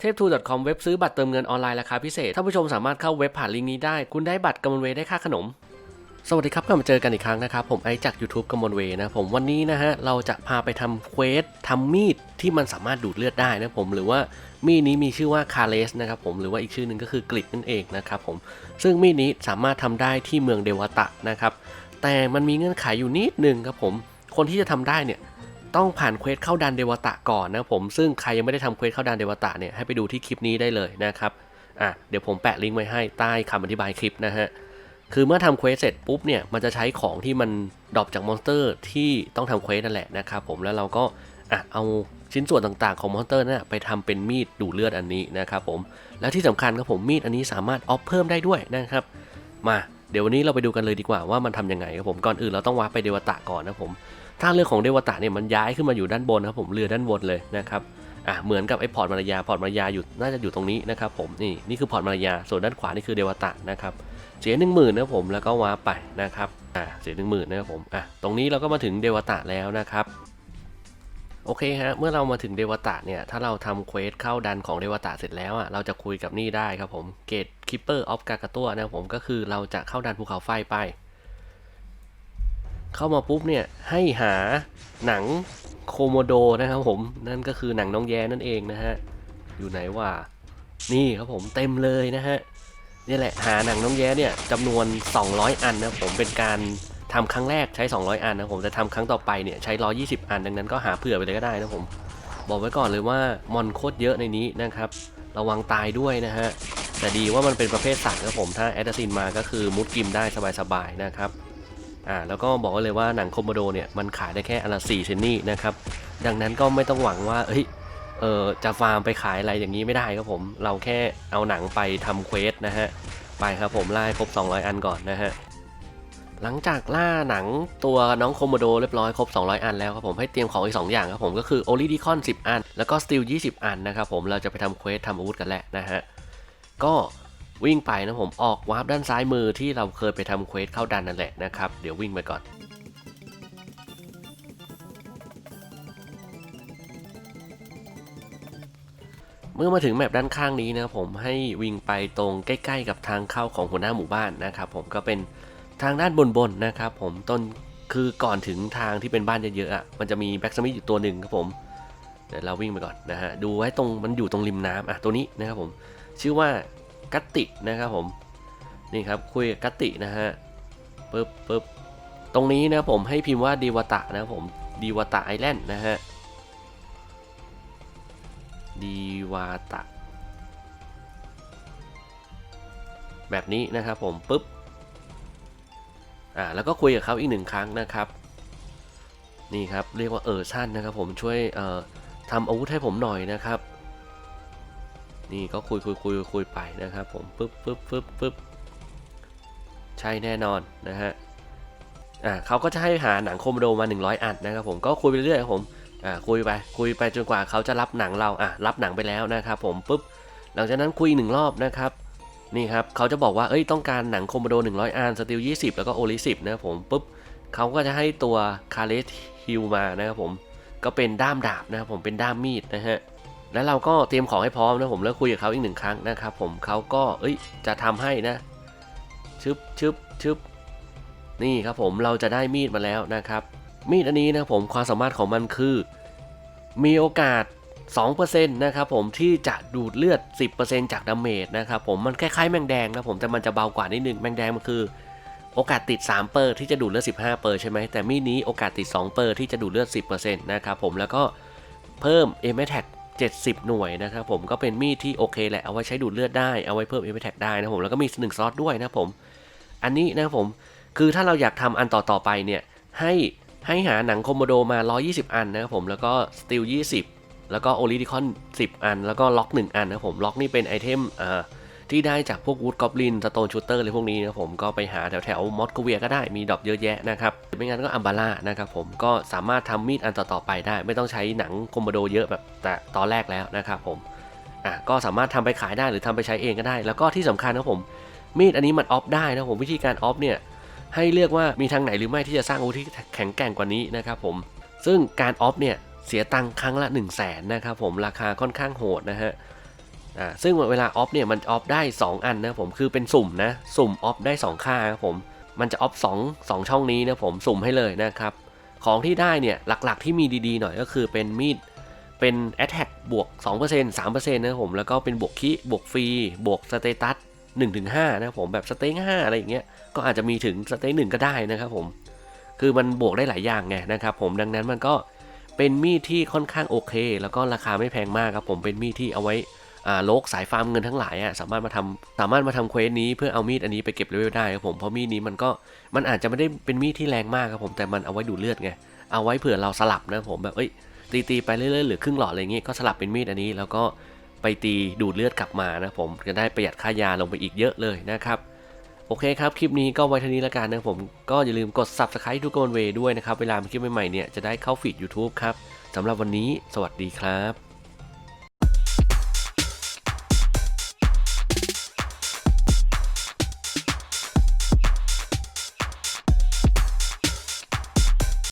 เทพทู .com เว็บซื้อบัตรเติมเงินออนไลน์ราคาพิเศษ ท่านผู้ชมสามารถเข้าเว็บผ่านลิงก์นี้ได้ คุณได้บัตรกำมลเวย์ได้ค่าขนม สวัสดีครับกลับมาเจอกันอีกครั้งนะครับ ผมไอจาก YouTube กำมลเวย์นะผมวันนี้นะฮะ เราจะพาไปทำเควสทำมีดที่มันสามารถดูดเลือดได้นะผมหรือว่ามีดนี้มีชื่อว่าคาเลสนะครับผมหรือว่าอีกชื่อหนึ่งก็คือกริดนั่นเองนะครับผมซึ่งมีดนี้สามารถทำได้ที่เมืองเดวตะนะครับแต่มันมีเงื่อนไขอยู่นิดนึงครับผมคนที่จะทำได้เนี่ย ต้องผ่านเควสเข้าดันเดวตะก่อนนะผมซึ่งใครยังไม่ได้ทำเควสเข้าดันเดวตะเนี่ยให้ไปดูที่คลิปนี้ได้เลยนะครับอะเดี๋ยวผมแปะลิงก์ไว้ให้ใต้คำอธิบายคลิปนะฮะคือเมื่อทำเควสเสร็จปุ๊บเนี่ยมันจะใช้ของที่มันดรอปจากมอนสเตอร์ที่ต้องทำเควสนั่นแหละนะครับผมแล้วเราก็อะเอาชิ้นส่วนต่างๆของมอนสเตอร์นั่ะไปทำเป็นมีดดูเลือดอันนี้นะครับผมแล้วที่สำคัญครับผมมีดอันนี้สามารถออฟเพิ่มได้ด้วยนะครับมา เดี๋ยววันนี้เราไปดูกันเลยดีกว่าว่ามันทำยังไงครับผมก่อนอื่นเราต้องวาร์ปไปเดวตะก่อนนะผมถ้าเรื่องของเดวตะเนี่ยมันย้ายขึ้นมาอยู่ด้านบนครับผมเรือด้านบนเลยนะครับอะเหมือนกับไอ้พอร์ตมารยาพอร์ตมารยาอยู่น่าจะอยู่ตรงนี้นะครับผมนี่นี่คือพอร์ตมารยาส่วนด้านขวานี่คือเดวตะนะครับเสียหนึ่งหมื่นนะครับผมแล้วก็วาร์ปไปนะครับอะเสียหนึ่งหมื่นนะครับผมอะตรงนี้เราก็มาถึงเดวตะแล้วนะครับ โอเคฮะ เมื่อเรามาถึงเดวตะเนี่ย ถ้าเราทำเควสเข้าดันของเดวตะเสร็จแล้วอะ เราจะคุยกับนี่ได้ครับผมเกตคิปเปอร์ออฟกากาตัวนะผมก็คือเราจะเข้าดันภูเขาไฟไป เข้ามาปุ๊บเนี่ย ให้หาหนังโคโมโดนะครับผม นั่นก็คือหนังน้องแย้นั่นเองนะฮะ อยู่ไหนว่า นี่ครับผมเต็มเลยนะฮะ นี่แหละหาหนังน้องแย้เนี่ยจำนวน 200 อันนะผมเป็นการ ทำครั้งแรกใช้ 200 อันนะผมจะทำครั้งต่อไปเนี่ยใช้ 120 อันดังนั้นก็หาเผื่อไปเลยก็ได้นะผม บอกไว้ก่อนเลยว่ามอนโคตรเยอะในนี้นะครับระวังตายด้วยนะฮะแต่ดีว่ามันเป็นประเภทสัตว์ครับผมถ้าแอดซินมาก็คือมุดกิมได้สบายๆนะครับอ่าแล้วก็บอกไว้เลยว่าหนังโคโมโดเนี่ยมันขายได้แค่อันละ4เซนนี่นะครับดังนั้นก็ไม่ต้องหวังว่าเอ้ยเออจะฟาร์มไปขายอะไรอย่างนี้ไม่ได้ครับผม เราแค่เอาหนังไปทำเควสนะฮะไปครับผมไล่ครบ 200 อันก่อนนะฮะ หลังจากล่าหนังตัวน้องโคโมโดเรียบร้อยครบ 200 อันแล้วครับผมให้เตรียมของอีก 2 อย่างครับผมก็คือโอลิดิคอน 10 อัน แล้วก็สตีล20 อันนะครับผมเราจะไปทำเควสทำอาวุธกันแหละนะฮะ ก็วิ่งไปนะผมออกวาร์ปด้านซ้ายมือที่เราเคยไปทำเควสเข้าดันนั่นแหละนะครับเดี๋ยววิ่งไปก่อนเมื่อมาถึงแมปด้านข้างนี้นะครับผมให้วิ่งไปตรงใกล้ ๆ กับทางเข้าของหัวหน้าหมู่บ้านนะครับผมก็เป็นางด้านบนๆนะครับผมต้นคือก่อนถึงทางที่เป็นบ้านเยอะๆอะมันจะมีแบ็กสมิธอยู่ตัวหนึ่งครับผมเดี๋ยวเราวิ่งไปก่อนนะฮะดูไว้ตรงมันอยู่ตรงริมน้ำอะตัวนี้นะครับผมชื่อว่ากัตตินะครับผมนี่ครับคุยกับกัตตินะฮะปึ๊บปึ๊บตรงนี้นะผมให้พิมพ์ว่าดีวตะนะครับผมดีวตะไอแลนด์นะฮะดีวาตะ แบบนี้นะครับผมปุ๊บ อ่าแล้วก็คุยกับเขาอีกหนึ่งครั้งนะครับ นี่ครับเรียกว่าเออชั่นนะครับ ผมช่วยเอ่อทำอาวุธให้ผมหน่อยนะครับ นี่ก็คุยคุยคุยคุยไปนะครับ ผมปึ๊บปึ๊บปึ๊บปึ๊บใช่แน่นอนนะฮะอ่าเขาก็จะให้หาหนังโคมโดมา 100 อันนะครับ ผมก็คุยไปเรื่อยครับผมอ่าคุยไปคุยไปจนกว่าเขาจะรับหนังเราอะรับหนังไปแล้วนะครับ ผมปุ๊บหลังจากนั้นคุยหนึ่งรอบนะครับ นี่ครับเขาจะบอกว่าเอ้ยต้องการหนังโคมโด 100 อันสติล20 แล้วก็โอลิ10นะครับผมปุ๊บเขาก็จะให้ตัวคาเลสฮิลมานะครับผมก็เป็นด้ามดาบนะครับผมเป็นด้ามมีดนะฮะแล้วเราก็เตรียมของให้พร้อมนะผมแล้วคุยกับเขาอีกหนึ่งครั้งนะครับผมเขาก็เอ้ยจะทำให้นะชึบชึบชึบนี่ครับผมเราจะได้มีดมาแล้วนะครับ มีดอันนี้นะผมความสามารถของมันคือ มีโอกาส 2%นะครับผมที่จะดูดเลือด 10%จากดาเมจนะครับผมมันคล้ายๆแมงแดงนะผมแต่มันจะเบากว่านิดนึงแมงแดงมันคือ โอกาสติด 3 เปอร์ที่จะดูดเลือด 15 เปอร์ใช่ไหมแต่มีนี้โอกาสติด 2 เปอร์ที่จะดูดเลือด 10%นะครับผมแล้วก็เพิ่ม a m a t a c 70 หน่วยนะครับผมก็เป็นมีดที่โอเคแหละเอาไว้ใช้ดูดเลือดได้เอาไว้เพิ่ม a m a t a c ได้นะผมแล้วก็มี1สล็อตด้วยนะผม อันนี้นะครับผมคือถ้าเราอยากทำอันต่อๆไปเนี่ยให้ให้หาหนังโคโมโดมา 120 อันนะครับผมแล้วก็สตีล20 แล้วก็โอลิดิคอน 10 อัน แล้วก็ล็อก1อันนะผมล็อกนี่เป็นไอเทมอ่าที่ได้จากพวกวูดกอบลินสโตนชูเตอร์อะไรพวกนี้นะผมก็ไปหาแถวแถวมอสโกเวียก็ได้มีดอกเยอะแยะนะครับหรือไม่งั้นก็อัมบาร่านะครับผมก็สามารถทำมีดอันต่อๆไปได้ ไม่ต้องใช้หนังโคโมโดเยอะแบบแต่ตอนแรกแล้วนะครับผมอะก็สามารถทำไปขายได้หรือทำไปใช้เองก็ได้ แล้วก็ที่สำคัญนะผมมีดอันนี้มันออฟได้นะผมวิธีการออฟเนี่ยให้เลือกว่ามีทางไหนหรือไม่ที่จะสร้างอาวุธที่แข็งแกร่งกว่านี้นะครับผมซึ่งการออฟเนี่ย เสียตังค์ครั้งละ 1 0 0 0 0แสนนะครับผมราคาค่อนข้างโหดนะฮะอ่าซึ่งเวลาออฟเนี่ยมันออฟได้ 2 อันนะผมคือเป็นสุ่มนะสุ่มออฟได้ 2 ค่าครับผมมันจะออฟ2 2ช่องนี้นะผมสุ่มให้เลยนะครับของที่ได้เนี่ยหลักๆที่มีดีๆหน่อยก็คือเป็นมีดเป็น Attack บวก 2% 3%นะครับผมแล้วก็เป็นบวกคิบวกฟรีบวกสเตตัส1-5นะผมแบบสเต็ง5อะไรอย่างเงี้ยก็อาจจะมีถึงสเต็ง1ก็ได้นะครับผมคือมันบวกได้หลายอย่างไงนะครับผมดังนั้นมันก็ เป็นมีดที่ค่อนข้างโอเค แล้วก็ราคาไม่แพงมากครับผมเป็นมีดที่เอาไว้อ่าโลกสายฟาร์มเงินทั้งหลายอะสามารถมาทำสามารถมาทำเควสนี้เพื่อเอามีดอันนี้ไปเก็บเลเวลได้ครับผมเพราะมีดนี้มันก็มันอาจจะไม่ได้เป็นมีดที่แรงมากครับผมแต่มันเอาไว้ดูดเลือดไงเอาไว้เผื่อเราสลับนะผมแบบเอ้ยตีตีไปเรื่อยๆหรือครึ่งหลอดอะไรเงี้ยก็สลับเป็นมีดอันนี้แล้วก็ไปตีดูดเลือดกลับมานะผมจะได้ประหยัดค่ายาลงไปอีกเยอะเลยนะครับ โอเคครับ คลิปนี้ก็ไว้เท่านี้แล้วกันนะผมก็อย่าลืมกด subscribe ทุกคนเวด้วยนะครับ เวลามีคลิปใหม่ๆเนี่ยจะได้เข้าฟีด YouTube ครับสำหรับวันนี้ สวัสดีครับ